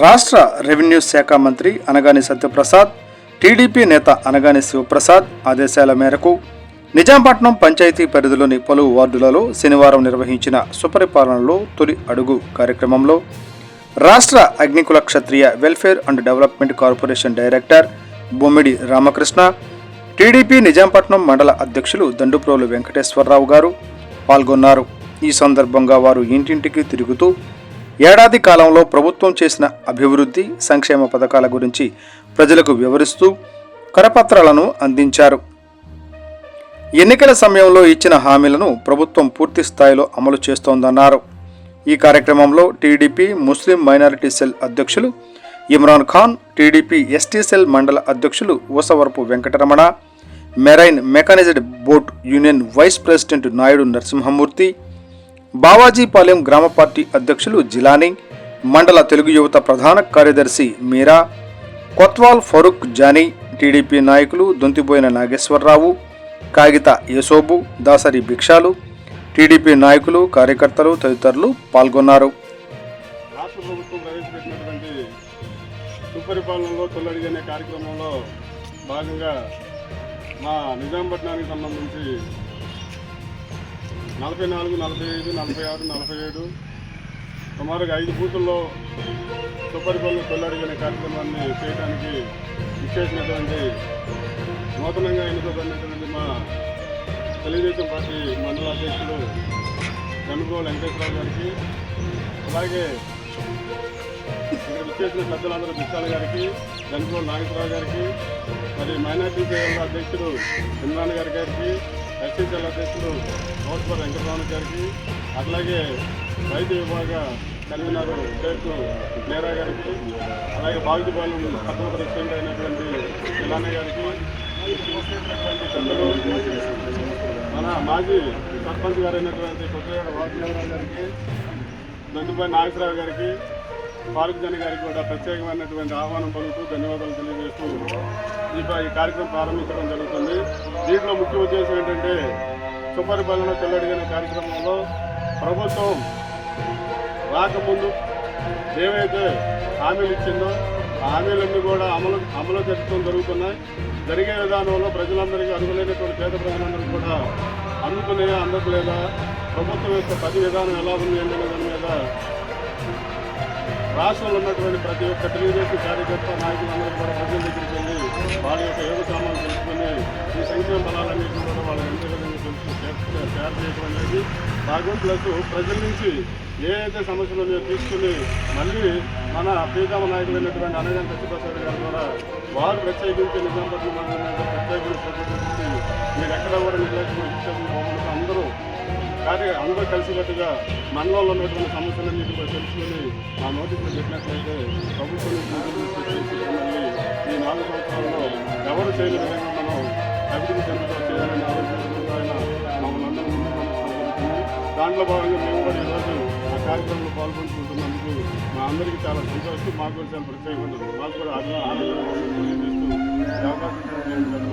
రాష్ట్ర రెవెన్యూ శాఖ మంత్రి అనగాని సత్యప్రసాద్ టీడీపీ నేత అనగాని శివప్రసాద్ ఆదేశాల మేరకు నిజాంపట్నం పంచాయతీ పరిధిలోని పలు వార్డులలో శనివారం నిర్వహించిన సుపరిపాలనలో తొలి అడుగు కార్యక్రమంలో రాష్ట్ర Agnikula Kshatriya welfare and development corporation director Bommidi Ramakrishna TDP Nizampatnam మండల అధ్యక్షులు దండుప్రోలు వెంకటేశ్వరరావు గారు పాల్గొన్నారు. ఈ సందర్భంగా వారు ఇంటింటికి తిరుగుతూ ఏడాది కాలంలో ప్రభుత్వం చేసిన అభివృద్ధి సంక్షేమ పథకాల గురించి ప్రజలకు వివరిస్తూ కరపత్రాలను అందించారు. ఎన్నికల సమయంలో ఇచ్చిన హామీలను ప్రభుత్వం పూర్తి స్థాయిలో అమలు చేస్తోందన్నారు. ఈ కార్యక్రమంలో టీడీపీ ముస్లిం మైనారిటీ సెల్ అధ్యక్షులు Imran Khan TDP ST cell మండల అధ్యక్షులు Usavarapu Venkataramana marine mechanised boat union vice president Naidu Narasimhamurthy Bavajipalem గ్రామ పార్టీ అధ్యక్షులు జిలానీ మండల తెలుగు యువత ప్రధాన కార్యదర్శి మీరా కొత్వాల్ ఫరూక్ జానీ టీడీపీ నాయకులు దొంతిపోయిన నాగేశ్వరరావు కాగిత యశోబు దాసరి భిక్షాలు టీడీపీ నాయకులు కార్యకర్తలు తదితరులు పాల్గొన్నారు. రాష్ట్ర ప్రభుత్వం ప్రవేశపెట్టినటువంటి సుపరిపాలనలో తొలడి అనే కార్యక్రమంలో భాగంగా మా నిజాంపట్నానికి సంబంధించి నలభై నాలుగు నలభై ఐదు నలభై ఆరు నలభై ఏడు. సుమారుగా ఐదు బూతుల్లో సుపరిపాలన పనులు అనే కార్యక్రమాన్ని చేయడానికి విశేషమైనటువంటి నూతనంగా ఎన్నుకోబడినటువంటి మా తెలుగుదేశం పార్టీ మండల అధ్యక్షులు గనుగోలు వెంకటేశ్వరరావు గారికి అలాగే ఇక్కడ విచ్చేసిన పెద్దలందరూ విశాల్ గారికి గనుగోలు నాగేశ్వరరావు గారికి మరి మైనార్టీ సేవల అధ్యక్షుడు ఇమ్రాన్ గారి గారికి ఎస్సీసీఎల్ అధ్యక్షుడు నోట్పర్ వెంకటరామన్ గారికి అట్లాగే వైద్య విభాగ కన్వీనర్ షేక్ నేరా గారికి అలాగే బాగుపాలెం పట్టణ ప్రెసిడెంట్ అయినటువంటి ఇలానే గారికి పెద్దలు మన మాజీ సర్పంచ్ గారు అయినటువంటి కొత్తగడ వాసుదేవరావు గారికి దండుపై నాగేశ్వరరావు గారికి ఫారూక్ జన్ గారికి కూడా ప్రత్యేకమైనటువంటి ఆహ్వానం పలుకుతూ ధన్యవాదాలు తెలియజేస్తూ ఈ ఈ కార్యక్రమం ప్రారంభించడం జరుగుతుంది. దీంట్లో ముఖ్య ఉద్దేశం ఏంటంటే సుపరిపాలన తెల్లడిగిన కార్యక్రమంలో ప్రభుత్వం రాకముందు ఏవైతే హామీలు ఇచ్చిందో ఆ హామీలన్నీ కూడా అమలు అమలు జరగడం జరుగుతున్నాయి. జరిగే విధానంలో ప్రజలందరికీ అర్హులైనటువంటి పేద ప్రజలందరికీ కూడా అందుతున్నాయా అందట్లేదా ప్రభుత్వం యొక్క పది విధానం ఎలా ఉంది అనే దాని మీద రాష్ట్రంలో ఉన్నటువంటి ప్రతి ఒక్క తెలుగుదేశం కార్యకర్త నాయకులందరూ కూడా ప్రజల దగ్గరికి వెళ్ళి వాళ్ళ యొక్క యోగకామాలు తెలుసుకుని ఈ సంక్షేమ బలాలన్నింటినీ కూడా వాళ్ళ ఎంత తెలుసుకుని తయారు చేయడం అనేది భాగం. ప్లస్ ప్రజల నుంచి ఏ అయితే సమస్యలు ఉన్నాయో తీసుకుని మళ్ళీ మన ప్రీతమ నాయకులైనటువంటి అనగా సత్యప్రసాద్ గారి ద్వారా వారు ప్రత్యేకించి నిజాం పట్ల మీద ప్రత్యేకించి ప్రతినిధించి మీరు ఎక్కడ కూడా నిర్లక్ష్యం ఇచ్చేది అందరూ కార్య అందరూ కలిసినట్టుగా మండలంలో ఉన్నటువంటి సమస్యలన్నింటి కూడా తెలుసుకొని ఆ నోటీసులు పెట్టినట్లయితే ప్రభుత్వం మళ్ళీ ఈ నాలుగు సంవత్సరాల్లో ఎవరు చేయని విధంగా మనం అభివృద్ధి చెందుతూ చేయాలని ఆలోచనతో ఆయన మమ్మల్ని అందరూ దాంట్లో భాగంగా మేము కూడా ఈరోజు ఆ కార్యక్రమంలో పాల్గొంటున్నందుకు మా అందరికీ చాలా సంతోషం. మాకు కూడా చాలా ఉంటుంది మాకు కూడా ఆనందం తెలియజేస్తూ అవకాశం